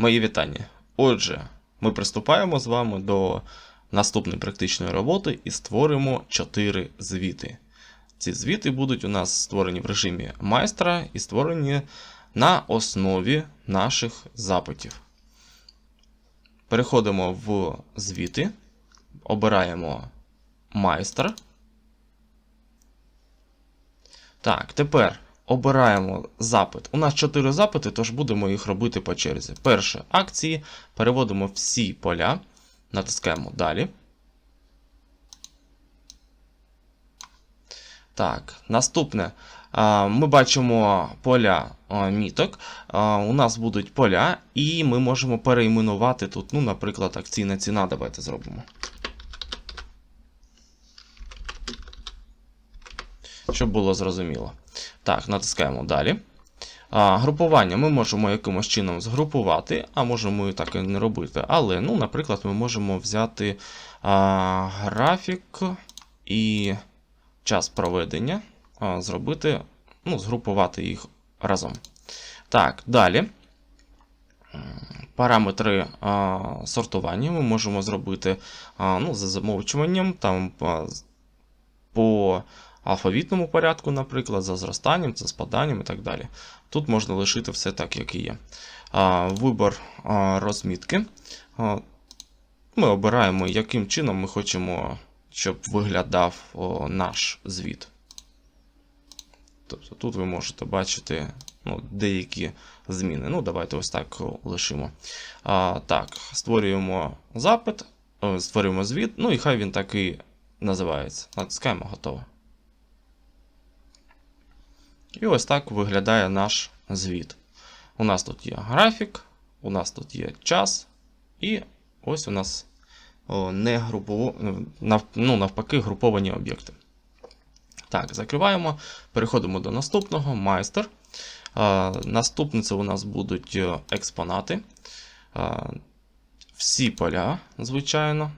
Мої вітання. Отже, ми приступаємо з вами до наступної практичної роботи і створимо 4 звіти. Ці звіти будуть у нас створені в режимі майстра і створені на основі наших запитів. Переходимо в звіти, обираємо майстер. Так, тепер обираємо запит. У нас 4 запити, тож будемо їх робити по черзі. Перше акції. Переводимо всі поля, натискаємо далі. Так, наступне. Ми бачимо поля міток. У нас будуть поля, і ми можемо перейменувати тут, ну, наприклад, акційна ціна. Давайте зробимо. Щоб було зрозуміло. Так, натискаємо далі. А, Групування ми можемо якимось чином згрупувати, а можемо і так і не робити. Але, ну, наприклад, ми можемо взяти а, графік і час проведення, а, зробити, ну, згрупувати їх разом. Так, далі. Параметри а, сортування ми можемо зробити а, ну, за замовчуванням там, а, по алфавітному порядку, наприклад, за зростанням, за спаданням і так далі. Тут можна лишити все так, як і є. Вибор розмітки. Ми обираємо, яким чином ми хочемо, щоб виглядав наш звіт. Тобто тут ви можете бачити ну, деякі зміни. Ну, давайте ось так лишимо. А, Так, створюємо запит, створюємо звіт, ну і хай він так і називається. Натискаємо готово. І ось так виглядає наш звіт. У нас тут є графік, у нас тут є час, і ось у нас не групово, ну, навпаки груповані об'єкти. Так, закриваємо. Переходимо до наступного майстер. Наступне це у нас будуть е, експонати. Всі поля, звичайно.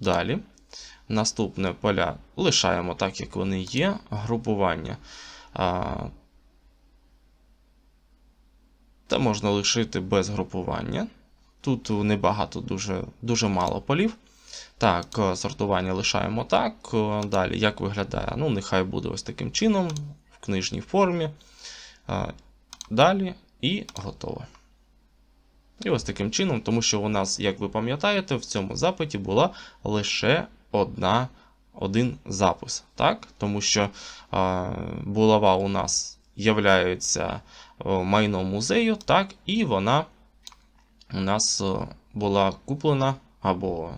Далі. Наступне поля лишаємо так, як вони є. Групування. А, Та можна лишити без групування. Тут небагато, дуже дуже мало полів. Так, е, сортування лишаємо так. Е, Далі, як виглядає? Ну, нехай буде ось таким чином, в книжній формі. Далі і готово. І ось таким чином, тому що у нас, як ви пам'ятаєте, в цьому запиті була лише одна один запис. так? Тому що а, булава у нас являється майном музею, так, і вона у нас була куплена або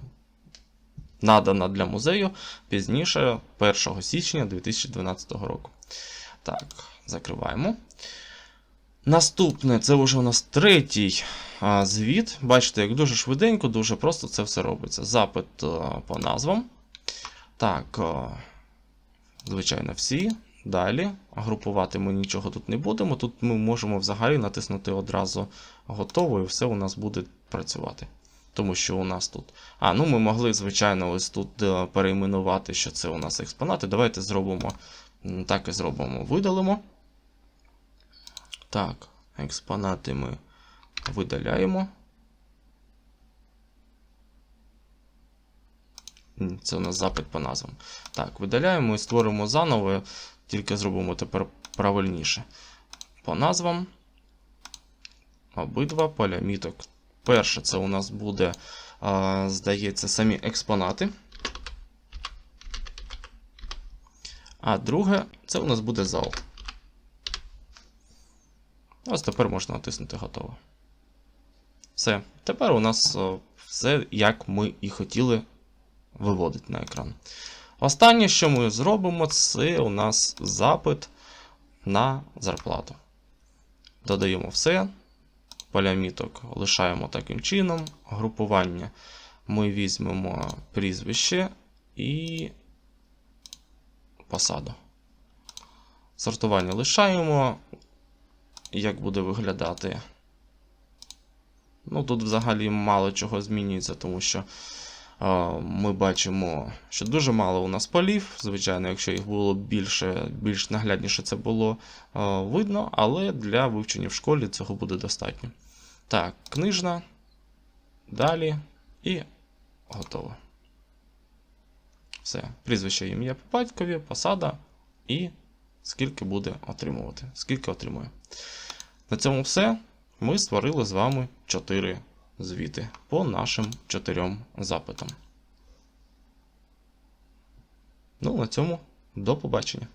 надана для музею пізніше 1 січня 2012 року. Так, закриваємо. Наступне, це вже у нас третій а, звіт. Бачите, як дуже швиденько, дуже просто це все робиться. Запит а, по назвам. Так, звичайно, всі. Далі. Групувати ми нічого тут не будемо. Тут ми можемо взагалі натиснути одразу готово, і все у нас буде працювати. Тому що у нас тут. А, ну ми могли, звичайно, ось тут перейменувати, що це у нас експонати. Давайте зробимо. Так і зробимо. Видалимо. Так, експонати ми видаляємо. Це у нас запит по назвам. Так, видаляємо і створимо заново, тільки зробимо тепер правильніше. По назвам. Обидва поля міток. Перше, це у нас буде, здається, самі експонати. А друге, це у нас буде зал. Ось тепер можна натиснути готово. Все. Тепер у нас все, як ми і хотіли виводить на екран. Останнє, що ми зробимо, це у нас запит на зарплату. Додаємо все. Поля міток лишаємо таким чином. Групування ми візьмемо прізвище і посаду. Сортування лишаємо. Як буде виглядати? Ну, тут взагалі мало чого змінюється, тому що ми бачимо, що дуже мало у нас полів. Звичайно, якщо їх було більше, більш наглядніше це було видно, але для вивчення в школі цього буде достатньо. Так, книжна. Далі. І готово. Все. Прізвище ім'я по батькові, посада і скільки буде отримувати. Скільки отримує. На цьому все. Ми створили з вами 4 звіти по нашим чотирьом запитам. Ну, на цьому до побачення.